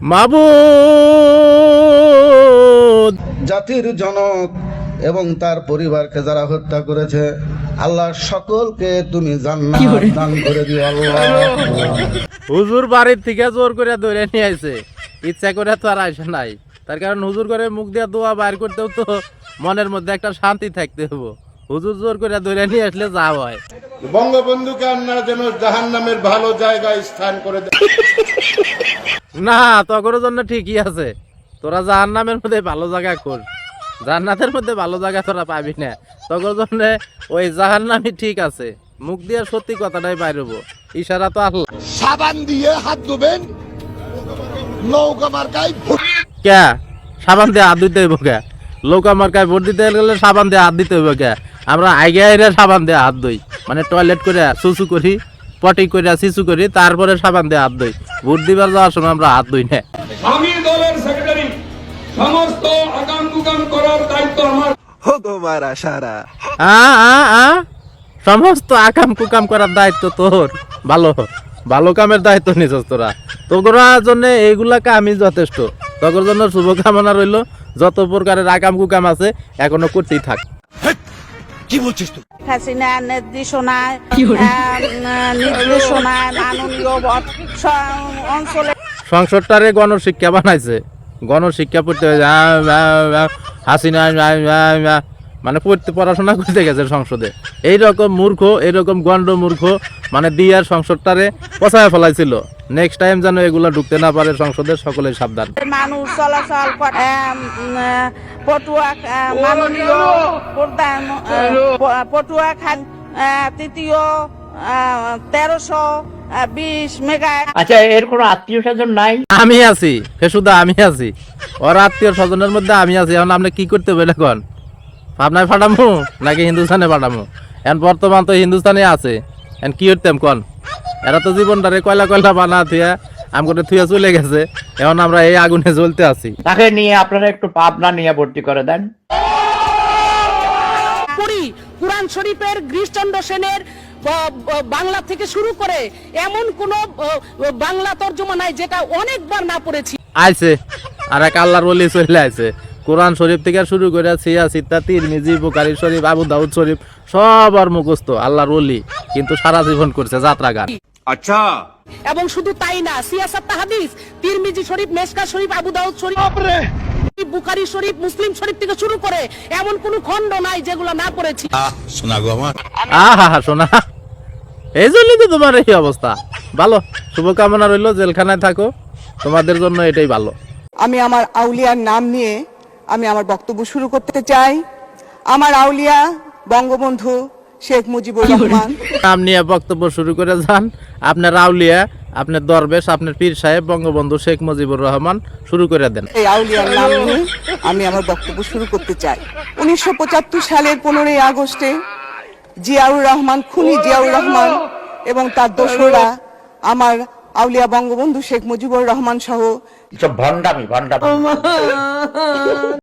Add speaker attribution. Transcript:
Speaker 1: মাবুদ।
Speaker 2: জাতির জনক এবং তার পরিবারকে যারা হত্যা করেছে আল্লাহ সকলকে তুমি জান্নাত দান করে দিও আল্লাহ।
Speaker 1: হুজুর বাড়ির থেকে জোর করে ধরে নিয়ে আইছে। ইচ্ছা করে তো আর আইসে নাই। তার কারণ হুজুর করে মুখ দিয়ে দোয়া বাইর করতেও তো মনের মধ্যে একটা শান্তি থাকতে হব। হুজুর জোর করে ধরে নিয়ে আসলে যা হয়।
Speaker 2: বঙ্গবন্ধুকে আপনারা যেন জাহান নামের ভালো জায়গায় স্থান করে দেন।
Speaker 1: না তগর জন্য ঠিকই আছে। তোরা জাহান নামের মধ্যে ভালো জায়গা কর জান্নাতের মধ্যে ভালো জায়গা তোরা পাবি না। তগর জন্য ওই জাহান নামই ঠিক আছে। মুখ দিয়ে সত্যি কথাটাই বাইরবো। ইশারা তো আল্লাহ।
Speaker 3: সাবান দিয়ে হাত ধুবেন নৌকা মার্কায়
Speaker 1: কে সাবান দিয়ে হাত দিতে হইব কে লোক আমার কাছে ভোট দিতে গেলে সাবান দিয়ে হাত দিতে হইব কে আমরা আগে আইরে সাবান দিয়ে হাত ধুই। মানে টয়লেট করে সুসু করি পটি করে শিশু করি তারপরে সাবান দিয়ে হাত ধুই। ভোট দিবার যাওয়ার সময় আমরা হাত ধুই না।
Speaker 4: আমি দলের সেক্রেটারি সমস্ত আগাম গুগাম করার দায়িত্ব আমার।
Speaker 1: আ, আ, আ, সমস্ত আকাম কুকাম করার দায়িত্ব তোর। ভালো ভালো কামের দায়িত্ব নিছস তোরা। তোর জন্য এইগুলা কামই যথেষ্ট। তোর জন্য শুভকামনা রইল। যত প্রকারের আকাম কুকাম আছে এখনও করতেই থাক।
Speaker 5: হাসিনা নির্দেশনায় আহ, নির্দেশনায় মাননীয় বট- স- অঞ্চলে
Speaker 1: সংসদটারে গণশিক্ষা বানাইছে। গণশিক্ষা পড়তে হাসিনা মানে পড়তে পড়াশোনা করতে গেছে সংসদে। এইরকম মূর্খ এইরকম গণ্ড মূর্খ মানে দিয়ার সংসদটারে পচায় ফেলাইছিল। নেক্সট টাইম যেন এগুলা ঢুকতে না পারে সংসদের সকলেই সাবধান।
Speaker 5: মানুষ চলাচল পটুয়া মাননীয় প্রধান পটুয়া খান তৃতীয় তেরোশো বিশ মেগা
Speaker 6: আচ্ছা এর কোনো আত্মীয় স্বজন নাই?
Speaker 1: আমি আছি শুধু আমি আছি। ওর আত্মীয় স্বজনের মধ্যে আমি আছি এখন আপনি কি করতে হবে এখন আপনার ফাটামু নাকি হিন্দুস্তানে ফাটামু? এখন বর্তমান তো হিন্দুস্তানে আছে এখন কি করতাম কন? এরা তো জীবনটারে কয়লা কয়লা বানা থুয়া থুয়া চলে গেছে। এখন আমরা এই আগুনে জ্বলতে আছি।
Speaker 6: তাকে নিয়ে আপনারা একটু পাবনা নিয়ে ভর্তি করে দেন।
Speaker 7: পড়ি কোরআন শরীফের গিরিশচন্দ্র সেনের বাংলা থেকে শুরু করে এমন কোন বাংলা তর্জমা নাই যেটা অনেকবার না পড়েছি।
Speaker 1: আইছে আর এক আল্লাহর বলি চলে আইছে। কোরআন শরীফ থেকে শুরু করে সিয়া সিত্তা তিরমিজি বুকারি শরীফ আবু দাউদ শরীফ সব আর মুখস্থ আল্লাহর ওলি কিন্তু সারা জীবন করছে যাত্রা গান
Speaker 7: এবং শুধু তাই না সিয়াসাত তাহাদিস তিরমিজি শরীফ মেসকা শরীফ আবু দাউদ শরীফ বুখারি শরীফ মুসলিম শরীফ থেকে শুরু করে এমন কোন খণ্ড নাই যেগুলো না পড়েছি।
Speaker 1: আহা হা শোনা। এই জন্যই তো তোমার এই অবস্থা। ভালো শুভকামনা রইল জেলখানায় থাকো। তোমাদের জন্য এটাই ভালো।
Speaker 8: আমি আমার আউলিয়ার নাম নিয়ে আমি আমার বক্তব্য শুরু করতে চাই। আমার আউলিয়া বঙ্গবন্ধু শেখ মুজিবুর রহমান।
Speaker 1: নাম নিয়ে বক্তব্য শুরু করে যান। আপনার আউলিয়া আপনার দরবেশ আপনার পীর সাহেব বঙ্গবন্ধু শেখ মুজিবুর রহমান শুরু করে দেন।
Speaker 8: এই আউলিয়ার নাম নিয়ে আমি আমার বক্তব্য শুরু করতে চাই। উনিশশো পঁচাত্তর সালের পনেরোই আগস্টে জিয়াউর রহমান খুনি জিয়াউর রহমান এবং তার দোসরা আমার আউলিয়া বঙ্গবন্ধু শেখ মুজিবুর রহমান সহ
Speaker 6: সব ভণ্ডামি ভণ্ডামি